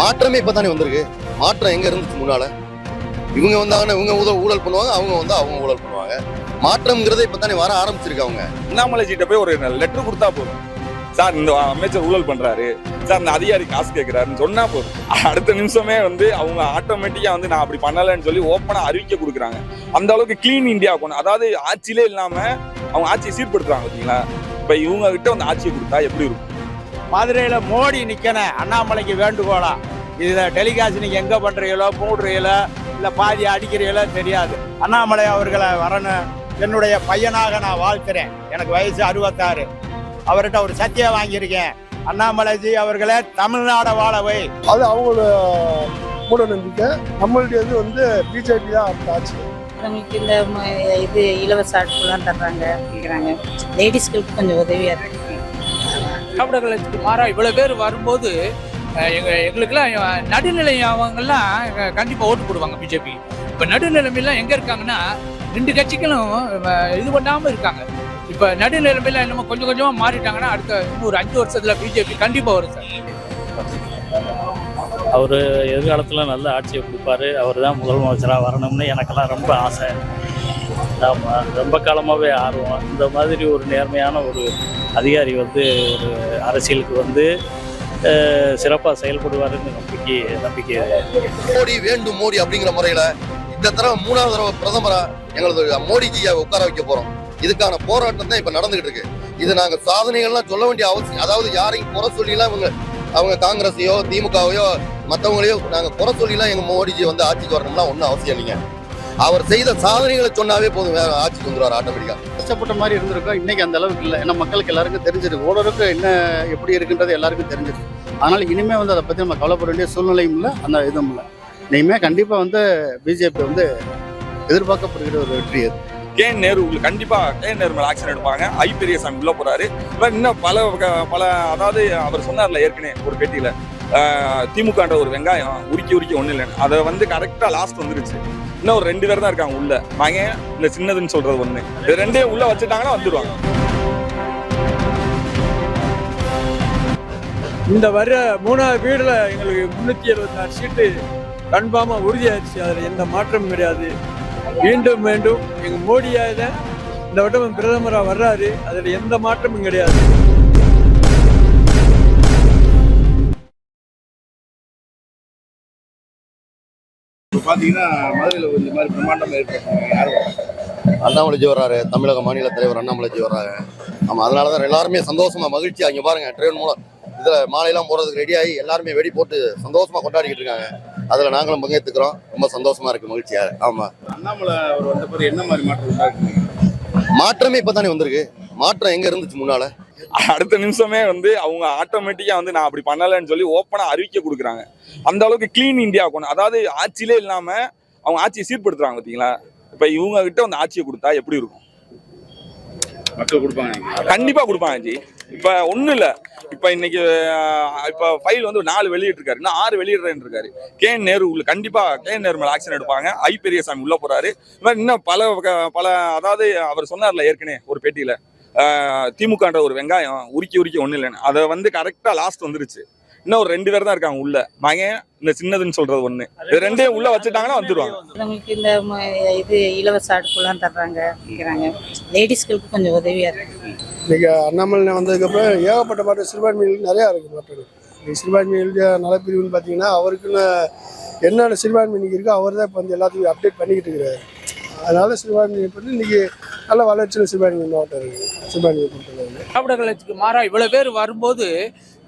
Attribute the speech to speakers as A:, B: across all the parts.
A: மாற்றமே இப்போ தானே வந்திருக்கு. மாற்றம் எங்க இருந்துச்சு முன்னால? இவங்க வந்தாங்கன்னா இவங்க ஊழல் ஊழல் பண்ணுவாங்க அவங்க வந்தா அவங்க ஊழல் பண்ணுவாங்க. மாற்றம்ங்கிறத இப்ப தானே வர ஆரம்பிச்சிருக்கு அவங்க.
B: அண்ணாமலைஜிட்ட போய் ஒரு லெட்டர் கொடுத்தா போதும். சார் இந்த அமைச்சர் ஊழல் பண்றாரு. சார் இந்த அதிகாரி காசு கேட்கிறாருன்னு சொன்னா போதும். அடுத்த நிமிஷமே வந்து அவங்க ஆட்டோமேட்டிக்கா வந்து நான் அப்படி பண்ணலைன்னு சொல்லி ஓப்பனா அறிவிக்க கொடுக்குறாங்க. அந்த அளவுக்கு கிளீன் இந்தியா கொண்டு அதாவது ஆட்சியிலே இல்லாம அவங்க ஆட்சியை சீர்படுத்துறாங்க பார்த்தீங்களா இப்ப இவங்க கிட்ட வந்து ஆட்சியை கொடுத்தா எப்படி இருக்கும்?
C: மதுரையில மோடி நிக்கணும் அண்ணாமலைக்கு வேண்டுகோளா? இதுல டெலிகாஸ்ட் நீங்க எங்க பண்றீங்களோ போடுறீங்களோ இல்ல பாதி அடிக்கிறீங்களோ தெரியாது. அண்ணாமலை அவர்களை வரணும் என்னுடைய பையனாக நான் வாழ்த்துறேன். எனக்கு வயசு அறுபத்தாறு. அவர்கிட்ட ஒரு சத்தியம் வாங்கியிருக்கேன். அண்ணாமலைஜி அவர்களை தமிழ்நாட வாழவை
D: அது அவங்களோட மூட நம்பிக்கை. நம்மளுடையது வந்து பிஜேபி தான் ஆட்சி.
E: நம்மளுக்கு இந்த இது இலவச ஆட்கள்லாம் தர்றாங்க கேட்குறாங்க லேடிஸ்களுக்கு கொஞ்சம் உதவியா இருக்கு.
F: திராவிட கழகத்துக்கு மாறா இவ்வளோ பேர் வரும்போது எங்கள் எங்க எங்களுக்கெல்லாம் நடுநிலை அவங்கெல்லாம் கண்டிப்பாக ஓட்டு போடுவாங்க பிஜேபி இப்போ நடுநிலைமையெல்லாம் எங்கே இருக்காங்கன்னா ரெண்டு கட்சிகளும் இது பண்ணாமல் இருக்காங்க. இப்போ நடுநிலைமையெல்லாம் என்னமோ கொஞ்சம் கொஞ்சமாக மாறிட்டாங்கன்னா அடுத்த இன்னொரு அஞ்சு வருஷத்தில் பிஜேபி கண்டிப்பாக வரும் சார்.
G: அவர் எதிர்காலத்தில் நல்ல ஆட்சியை கொடுப்பாரு. அவர் தான் முதலமைச்சராக வரணும்னு எனக்கெல்லாம் ரொம்ப ஆசை. ஆமாம் ரொம்ப காலமாகவே ஆர்வம். இந்த மாதிரி ஒரு நேர்மையான ஒரு அதிகாரி வந்து ஒரு அரசியலுக்கு வந்து சிறப்பாக செயல்படுவாருன்னு நம்பிக்கை நம்பிக்கை
A: மோடி வேண்டும் மோடி அப்படிங்கிற முறையில் இந்த தடவை மூணாவது தடவை பிரதமரா எங்களது மோடிஜியை உட்கார வைக்க போகிறோம் இதுக்கான போராட்டம் தான் இப்போ நடந்துகிட்டு இருக்கு. இது நாங்கள் சாதனைகள்லாம் சொல்ல வேண்டிய அவசியம் அதாவது யாரையும் குறை சொல்லிலாம் இவங்க அவங்க காங்கிரஸையோ திமுகவையோ மற்றவங்களையோ நாங்கள் குறை சொல்லிலாம் எங்கள் மோடிஜி வந்து ஆட்சிக்கு வரணும்லாம் ஒன்றும் அவசியம் இல்லைங்க. அவர் செய்த சாதனைகளை சொன்னாவே போதும். வேற ஆட்சிக்கு வந்துருவார் ஆட்டோமேட்டிக்கா.
H: கஷ்டப்பட்ட மாதிரி இருந்திருக்கும் இன்னைக்கு அந்த அளவுக்கு இல்லை. ஏன்னா மக்களுக்கு எல்லாருக்கும் தெரிஞ்சிருக்கு ஓரளவுக்கு என்ன எப்படி இருக்குன்றது எல்லாருக்கும் தெரிஞ்சிருக்கு அதனால இனிமே வந்து அதை பற்றி நம்ம கவலைப்பட வேண்டிய சூழ்நிலையும் இல்லை. அந்த இதுவும் இல்லை. இனிமே கண்டிப்பாக வந்து பிஜேபி வந்து எதிர்பார்க்கப்படுகிற ஒரு வெற்றி அது.
B: கே நேரு உள்ள- கண்டிப்பா கே நேரு மேல ஆக்ஷன் எடுப்பாங்க. ஐ பெரியசாமி உள்ள போறாரு. இவர் இன்னும் பல பல அதாவது அவர் சொன்னார்ல ஏற்கனவே ஒரு பேட்டியில. திமுகன்ற ஒரு வெங்காயம் உருக்கி உருக்கி ஒன்றும் இல்லைன்னு அதை வந்து கரெக்டாக லாஸ்ட் வந்துருச்சு. இன்னும் ஒரு ரெண்டு பேர் தான் இருக்காங்க உள்ள. மகன் இந்த சின்னதுன்னு சொல்றது ஒன்று இது ரெண்டே உள்ள வச்சுட்டாங்கன்னா வந்துடுவாங்க
I: இந்த வர மூணாவது வீடுல எங்களுக்கு முன்னூத்தி எழுபத்தாறு சீட்டு கன்ஃபார்மா உறுதியாயிருச்சு. அதுல எந்த மாற்றமும் கிடையாது. மீண்டும் மீண்டும் எங்க மோடியாக இந்த வட்டம் பிரதமராக வர்றாரு. அதில் எந்த மாற்றமும் கிடையாது.
H: பார்த்தீங்கன்னா மதுரையில் இந்த மாதிரி பிரம்மாண்டம் ஏற்பட்டாங்க யாரும்
A: அண்ணாமலைஜி வர்றாரு. தமிழக மாநில தலைவர் அண்ணாமலைஜி வர்றாரு. ஆமா அதனாலதான் எல்லாருமே சந்தோஷமா மகிழ்ச்சியா இங்க பாருங்க ட்ரெயின் மூலம் இதுல மாலையெல்லாம் போறதுக்கு ரெடி ஆகி எல்லாருமே வெடி போட்டு சந்தோஷமா கொண்டாடிக்கிட்டு இருக்காங்க. அதுல நாங்களும் பங்கேற்றுக்கிறோம் ரொம்ப சந்தோஷமா இருக்கு மகிழ்ச்சியா. ஆமா.
H: அண்ணாமலை அவர் வந்த பிறகு என்ன மாதிரி மாற்றம்
A: மாற்றமே இப்ப தானே வந்திருக்கு. மாற்றம் எங்க இருந்துச்சு முன்னால?
B: அடுத்த நிமிஷமே வந்து அவங்க ஆட்டோமேட்டிக்கா வந்து நான் அப்படி பண்ணலைன்னு சொல்லி ஓப்பனா அறிவிக்க கொடுக்குறாங்க. அந்த அளவுக்கு க்ளீன் இந்தியா கொண்டு அதாவது ஆட்சியிலே இல்லாம அவங்க ஆட்சியை சீர்படுத்துறாங்க பார்த்தீங்களா? இப்ப இவங்க கிட்ட வந்து ஆட்சியை கொடுத்தா எப்படி இருக்கும்?
H: மக்கள் கொடுப்பாங்க.
B: கண்டிப்பா கொடுப்பாங்க ஜி. இப்ப ஒண்ணும் இல்ல. இப்ப இன்னைக்கு இப்ப ஃபைல் வந்து நாலு வெளியிட்டு இருக்காரு இன்னும் ஆறு வெளியிடுறேன்னு இருக்காரு கே நேரு உள்ள கண்டிப்பா கே நேரு மேல ஆக்ஷன் எடுப்பாங்க. ஐ பெரியசாமி உள்ள போறாரு. இன்னும் பல பல அதாவது அவர் சொன்னார்ல ஏற்கனவே ஒரு பேட்டியில. திமுகன்ற ஒரு வெங்காயம் உருக்கி உருக்கி ஒண்ணு இல்லைன்னு. அதை வந்து கரெக்டா லாஸ்ட் வந்துருச்சு. இன்னும் ஒரு ரெண்டு பேர் தான் இருக்காங்க உள்ள. மகன் இந்த சின்னதுன்னு சொல்றது ஒண்ணு. இது ரெண்டையும் உள்ள வச்சுட்டாங்கன்னா வந்துருவாங்க.
E: நம்மளுக்கு இந்த இது இலவச ஆட்கள்லாம் தர்றாங்க லேடிஸ்களுக்கு கொஞ்சம் உதவியா இருக்கு.
D: இன்னைக்கு அண்ணாமலை வந்ததுக்கப்புறம் ஏகப்பட்ட மாற்றம் சிறுபான்மைகள் நிறையா இருக்குது மாற்றங்கள் சிறுபான்மைகளுடைய நலப்பிரிவுன்னு பார்த்தீங்கன்னா அவருக்குன்னு என்னென்ன சிறுபான்மை இன்னைக்கு இருக்கோ அவர் தான் இப்போ வந்து எல்லாத்தையும் அப்டேட் பண்ணிக்கிட்டு இருக்கிறாரு. அதனால சிறுபான்மை வந்து இன்னைக்கு நல்ல வளர்ச்சியில் சிறுபான்மை மாவட்டம் இருக்குது சிறுபான்மையை பொறுத்தளவு.
F: திராவிட கழகத்துக்கு மாறா இவ்வளோ பேர் வரும்போது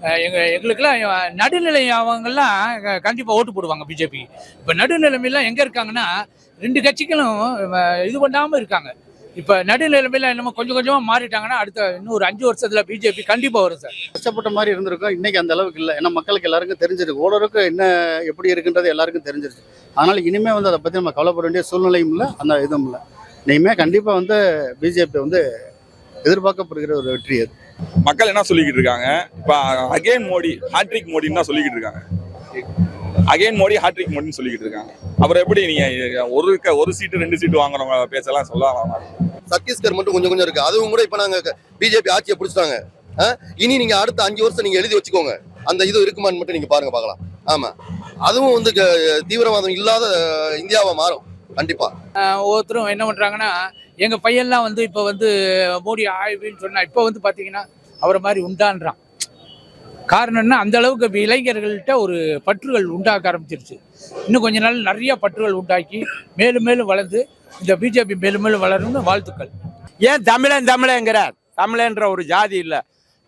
F: அஹ், எங்க எங்களுக்கெல்லாம் நடுநிலை அவங்கெல்லாம் கண்டிப்பாக ஓட்டு போடுவாங்க பிஜேபி. இப்போ நடுநிலைமையெல்லாம் எங்கே இருக்காங்கன்னா ரெண்டு கட்சிகளும் இது பண்ணாமல் இருக்காங்க. இப்போ நடுநிலைமையில என்னமோ கொஞ்சம் கொஞ்சமாக மாறிட்டாங்கன்னா அடுத்த இன்னும் ஒரு அஞ்சு வருஷத்துல பிஜேபி கண்டிப்பாக வரும் சார்.
H: கஷ்டப்பட்ட மாதிரி இருந்திருக்கும் இன்னைக்கு அந்த அளவுக்கு இல்லை. ஏன்னா மக்களுக்கு எல்லாருக்கும் தெரிஞ்சிருக்கு. ஓரளவுக்கு என்ன எப்படி இருக்குன்றது எல்லாருக்கும் தெரிஞ்சிருக்கு அதனால இனிமே வந்து அதை பற்றி நம்ம கவலைப்பட வேண்டிய சூழ்நிலையும் இல்லை அந்த இதுவும் இல்லை. இனிமே கண்டிப்பாக வந்து பிஜேபி வந்து எதிர்பார்க்கப்படுகிற ஒரு வெற்றி அது.
B: மக்கள் என்ன சொல்லிக்கிட்டு இருக்காங்க? இப்ப அகைன் மோடி ஹாட்ரிக் மோடின்னு தான் சொல்லிக்கிட்டு இருக்காங்க. அகைன் மோடி ஹாட்ரிக் மோடின்னு சொல்லிக்கிட்டு இருக்காங்க. அப்புறம் எப்படி நீங்க ஒரு ஒரு சீட்டு ரெண்டு சீட்டு வாங்குறவங்க பேச்செல்லாம் சொல்லலாம்
A: சத்தீஸ்கர் மட்டும் கொஞ்சம் கொஞ்சம் இருக்கு. அதுவும் கூட இப்ப நாங்க பிஜேபி ஆட்சியை பிடிச்சிட்டாங்க. ஆ? இனி நீங்க அடுத்த அஞ்சு வருஷம் நீங்க எழுதி வச்சுக்கோங்க. அந்த இது இருக்குமான்னு மட்டும் நீங்க பாருங்க பார்க்கலாம். ஆமா. அதுவும் வந்து க- தீவிரவாதம் இல்லாத இந்தியாவா மாறும். கண்டிப்பா.
F: ஒவ்வொருத்தரும் என்ன பண்றாங்கன்னா எங்க பையன்லாம் வந்து இப்போ வந்து மோடி ஆய்வுன்னு சொன்னா இப்போ வந்து பாத்தீங்கன்னா அவரை மாதிரி உண்டான்றான். காரணம் என்ன? அந்த அளவுக்கு இப்ப இளைஞர்கள்ட்ட ஒரு பற்றுகள் உண்டாக்க ஆரம்பிச்சிருச்சு. இன்னும் கொஞ்ச நாள் நிறைய பற்றுகள் உண்டாக்கி மேலும் மேலும் வளர்ந்து இந்த பிஜேபி மேலும் மேலும் வளரும்னு வாழ்த்துக்கள்.
C: ஏன் தமிழன் தமிழங்கிறார் தமிழன்ற ஒரு ஜாதி இல்லை.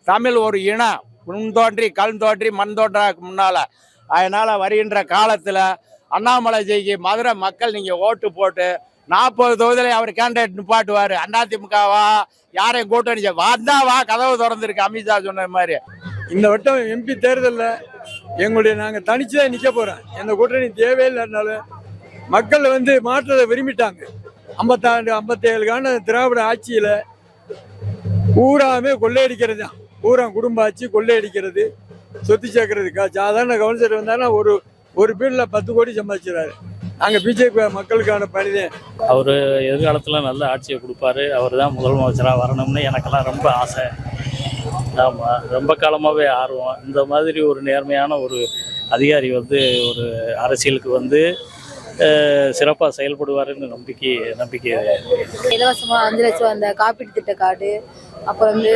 C: தமிழ் ஒரு இனம். முன் தோன்றி கல் தோன்றி மண் தோன்றாக்கு முன்னால அதனால் வருகின்ற காலத்தில் அண்ணாமலை ஜெய்க்கு மதுரை மக்கள் நீங்கள் ஓட்டு போட்டு நாற்பது தொகுதியில் அவர் கேண்டிடேட் நிப்பாட்டுவார். அதிமுகவா? யாரையும் கூட்டணி வந்தா வா கதவு திறந்துருக்கு. அமித்ஷா சொன்ன மாதிரி.
I: இந்த வட்டம் எம்பி தேர்தலில் எங்களுடைய நாங்கள் தனிச்சு தான் நிற்க போகிறோம் எந்த கூட்டணி தேவையில்லைனாலும் மக்கள் வந்து மாற்றத்தை விரும்பிட்டாங்க. ஐம்பத்தாண்டு ஐம்பத்தேழு காண்ட திராவிட ஆட்சியில் பூராமே கொள்ளையடிக்கிறது தான் பூரா குடும்ப ஆட்சி கொள்ளையடிக்கிறது. சொத்து சேர்க்கறதுக்கா? சாதாரண கவுன்சிலர் வந்தாங்கன்னா ஒரு ஒரு பீரியடில் பத்து கோடி சம்பாதிச்சிடறாரு நாங்கள் பிஜேபி மக்களுக்கான பணிதான்
G: அவர் எதிர்காலத்தில் நல்ல ஆட்சியை கொடுப்பாரு. அவர் தான் முதலமைச்சராக வரணும்னு எனக்கெல்லாம் ரொம்ப ஆசை. ஆமாம் ரொம்ப காலமாகவே ஆர்வம். இந்த மாதிரி ஒரு நேர்மையான ஒரு அதிகாரி வந்து ஒரு அரசியலுக்கு வந்து சிறப்பாக செயல்படுவாருன்னு நம்பிக்கை நம்பிக்கை.
E: இலவசமா அஞ்சு லட்சம் அந்த காப்பீட்டு திட்ட கார்டு அப்புறம் வந்து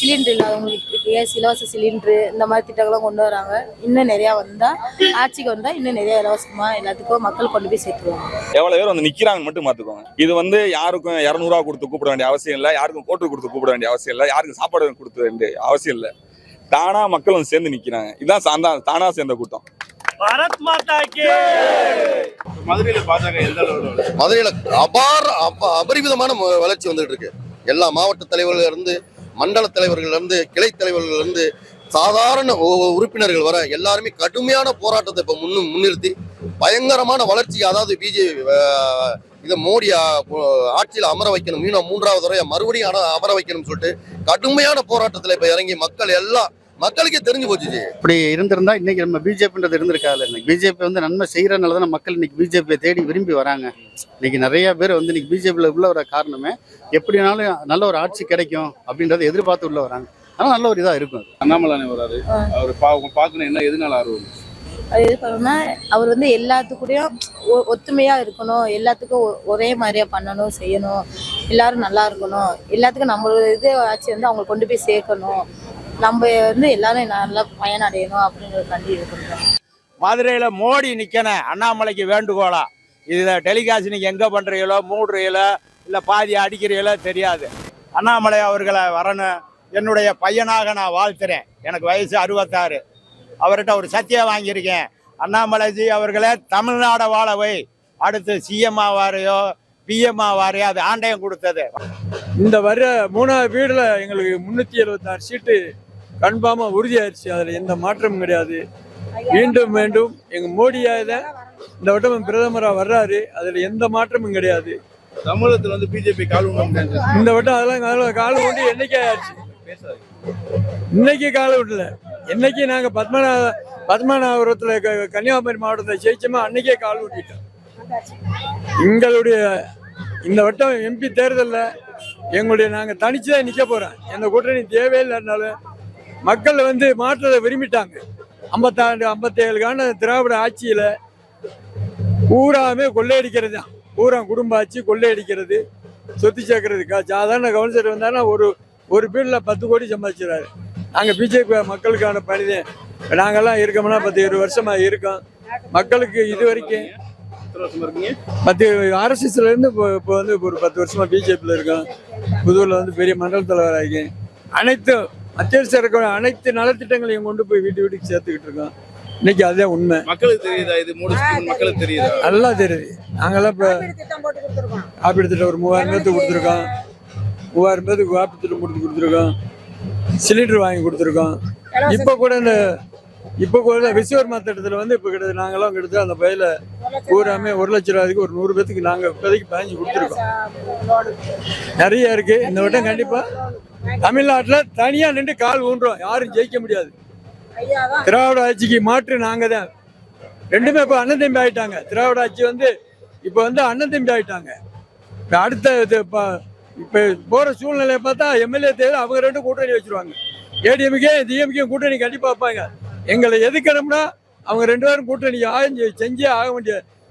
E: சிலிண்டர் இல்லாதவங்களுக்கு கேஸ் இலவச சிலிண்டரு இந்த மாதிரி திட்டங்கள்லாம் கொண்டு வராங்க. இன்னும் நிறையா வந்தால் ஆட்சிக்கு வந்தால் இன்னும் நிறையா இலவசமா எல்லாத்துக்கும் மக்கள் கொண்டு போய் சேர்த்துருவாங்க.
B: எவ்வளவு பேர் வந்து நிக்கிறாங்கன்னு மட்டும் பாத்துக்கோங்க இது வந்து யாருக்கும் இரநூறுவா கொடுத்து கூப்பிட வேண்டிய அவசியம் இல்லை. யாருக்கும் கோட்டு கொடுத்து கூப்பிட வேண்டிய அவசியம் இல்லை. யாருக்கும் சாப்பாடு கொடுக்க வேண்டிய அவசியம் இல்லை. தானா மக்கள் வந்து சேர்ந்து நிக்கிறாங்க. இதுதான் சாந்தா தானா சேர்ந்த கூட்டம்.
G: பாரத் மாதா கே
H: மதுரையில பாஜக எந்த
A: மதுரையில அபார அப- அபரிமிதமான வளர்ச்சி வந்துட்டு இருக்கு. எல்லா மாவட்ட தலைவர்கள்ல இருந்து மண்டல தலைவர்கள்லேருந்து கிளை தலைவர்கள்லேருந்து சாதாரண உறுப்பினர்கள் வர எல்லாருமே கடுமையான போராட்டத்தை இப்போ முன்னு முன்னிறுத்தி பயங்கரமான வளர்ச்சி அதாவது பிஜேபி இதை மோடி ஆட்சியில் அமர வைக்கணும். இன்னும் மூன்றாவது தடவை மறுபடியும் அமர வைக்கணும்னு சொல்லிட்டு கடுமையான போராட்டத்தில் இப்போ இறங்கி மக்கள் எல்லாம் மக்களுக்கே தெரிஞ்சு போச்சு.
H: இப்படி இருந்திருந்தா இன்னைக்கு நம்ம பிஜேபின்றது இருந்திருக்காதுல்ல. இன்னைக்கு பிஜேபி வந்து நன்மை செய்யறதுனால தான் மக்கள் இன்னைக்கு பிஜேபியை தேடி விரும்பி வராங்க. இன்னைக்கு நிறைய பேர் வந்து இன்னைக்கு பிஜேபியில் உள்ள வர காரணமே எப்படினாலும் நல்ல ஒரு ஆட்சி கிடைக்கும் அப்படின்றத எதிர்பார்த்து உள்ள வராங்க. ஆனால் நல்ல ஒரு இதாக இருக்கும்
J: அண்ணாமலை வராரு. அவர் பா பார்க்கணும் என்ன எதனால ஆர்வம்?
E: அது எது பண்ணணும்னா அவர் வந்து எல்லாத்துக்கூடயும் ஒ- ஒத்துமையா இருக்கணும். எல்லாத்துக்கும் ஒ- ஒரே மாதிரியா பண்ணணும் செய்யணும். எல்லாரும் நல்லா இருக்கணும். எல்லாத்துக்கும் நம்மளோட இது ஆட்சி வந்து அவங்களை கொண்டு போய் சேர்க்கணும். நம்ம வந்து எல்லாரும் நல்லா பயனடையணும் அப்படிங்கிறதுக்காண்டி இது பண்றோம்
C: மதுரையில மோடி நிக்கணும் அண்ணாமலைக்கு வேண்டுகோளா? இதுல டெலிகாஸ்ட் நீங்க எங்க பண்றீங்களோ மூடுறீங்களோ இல்ல பாதி அடிக்கிறீங்களோ தெரியாது. அண்ணாமலை அவர்களை வரணும். என்னுடைய பையனாக நான் வாழ்த்துறேன். எனக்கு வயசு அறுபத்தாறு. அவர்கிட்ட ஒரு சத்தியம் வாங்கியிருக்கேன். அண்ணாமலைஜி அவர்களை தமிழ்நாட வாழ வை. அடுத்து சிஎம் ஆவாரையோ பிஎம் ஆவாரையோ அது ஆண்டையும் கொடுத்தது.
I: இந்த வர மூணாவது வீடில் எங்களுக்கு முந்நூற்றி எழுபத்தாறு சீட்டு கன்ஃபார்மாக உறுதியாயிருச்சு. அதில் எந்த மாற்றமும் கிடையாது. மீண்டும் மீண்டும் எங்கள் மோடியாக தான் இந்த வட்டம் பிரதமராக வர்றாரு. அதில் எந்த மாற்றமும் கிடையாது.
J: தமிழகத்துல வந்து பிஜேபி கால்
I: இந்த வட்டம் அதெல்லாம் கால கால கொண்டு என்னைக்கே ஆச்சு இன்னைக்கு கால விடல என்னைக்கு நாங்கள் பத்மநாப பத்மநாபபுரத்தில் கன்னியாகுமரி மாவட்டத்தை ஜெயிச்சோமோ அன்னைக்கே கால் ஊட்டிட்டோம் எங்களுடைய இந்த வட்டம் எம்பி தேர்தலில் எங்களுடைய நாங்கள் தனிச்சு தான் நிற்க போகிறோம் எந்த கூட்டணி தேவையில்லைனாலும் மக்கள் வந்து மாற்றத்தை விரும்பிட்டாங்க. ஐம்பத்தாண்டு ஐம்பத்தேழு காண்ட திராவிட ஆட்சியில் பூராமே கொள்ளையடிக்கிறது தான். பூரா குடும்ப ஆட்சி கொள்ளையடிக்கிறது சொத்து சேர்க்கறதுக்கா. சாதாரண கவுன்சிலர் வந்தாங்கன்னா ஒரு ஒரு பீரியடில் பத்து கோடி சம்பாதிச்சிடறாரு நாங்கள் பிஜேபி மக்களுக்கான பணிதான் நாங்கள்லாம் இருக்கோம்னா பத்து இருபது வருஷமாக இருக்கோம். மக்களுக்கு இது வரைக்கும் பத்து ஆர்எஸ்எஸ்லேருந்து இப்போ இப்போ வந்து ஒரு பத்து வருஷமாக பிஜேபியில் இருக்கோம். புதூரில் வந்து பெரிய மண்டல தலைவராக ஆகி அனைத்தும் அத்தியாவசியம் இருக்கிற அனைத்து நலத்திட்டங்களையும் கொண்டு போய் வீட்டு வீட்டுக்கு சேர்த்துக்கிட்டு இருக்கோம். இன்னைக்கு அதுதான் உண்மை.
J: மக்களுக்கு தெரியுதா? இது ஸ்கீம் மக்களுக்கு தெரியுதா?
I: நல்லா தெரியுது. நாங்கெல்லாம் இப்போ காப்பீடு திட்டம் ஒரு மூவாயிரம் பேர்த்துக்கு கொடுத்துருக்கோம். மூவாயிரம் பேர்த்துக்கு காப்பீடு திட்டம் கொடுத்து கொடுத்துருக்கோம். சிலிண்டர் வாங்கி கொடுத்துருக்கோம். இப்போ கூட இந்த இப்போ கூட விஸ்வகர்மா திட்டத்தில் வந்து இப்போ கிட்ட நாங்கெல்லாம் கிட்டத்தட்ட அந்த பையில பூராமே ஒரு லட்ச ரூபாய்க்கு ஒரு நூறு பேத்துக்கு நாங்கள் இப்போதைக்கு பதிஞ்சு கொடுத்துருக்கோம். நிறைய இருக்கு. இந்த வட்டம் கண்டிப்பாக தமிழ்நாட்டில் தனியாக நின்று கால் ஊன்றோம். யாரும் ஜெயிக்க முடியாது. திராவிட ஆட்சிக்கு மாற்று நாங்கள் தான். ரெண்டுமே இப்போ அண்ணன் தம்பி ஆயிட்டாங்க. திராவிட ஆட்சி வந்து இப்போ வந்து அண்ணன் தம்பி ஆயிட்டாங்க. இப்போ அடுத்த இப்போ இப்போ போகிற சூழ்நிலையை பார்த்தா எம்எல்ஏ தேர்தல் அவங்க ரெண்டும் கூட்டணி வச்சிருவாங்க. ஏடிஎம்கே டிஎம்கே கூட்டணி கண்டிப்பாக வைப்பாங்க. எங்களை எதுக்கணும்னா அவங்க ரெண்டு பேரும் கூட்டணி ஆஞ்சு செஞ்சே ஆக வேண்டிய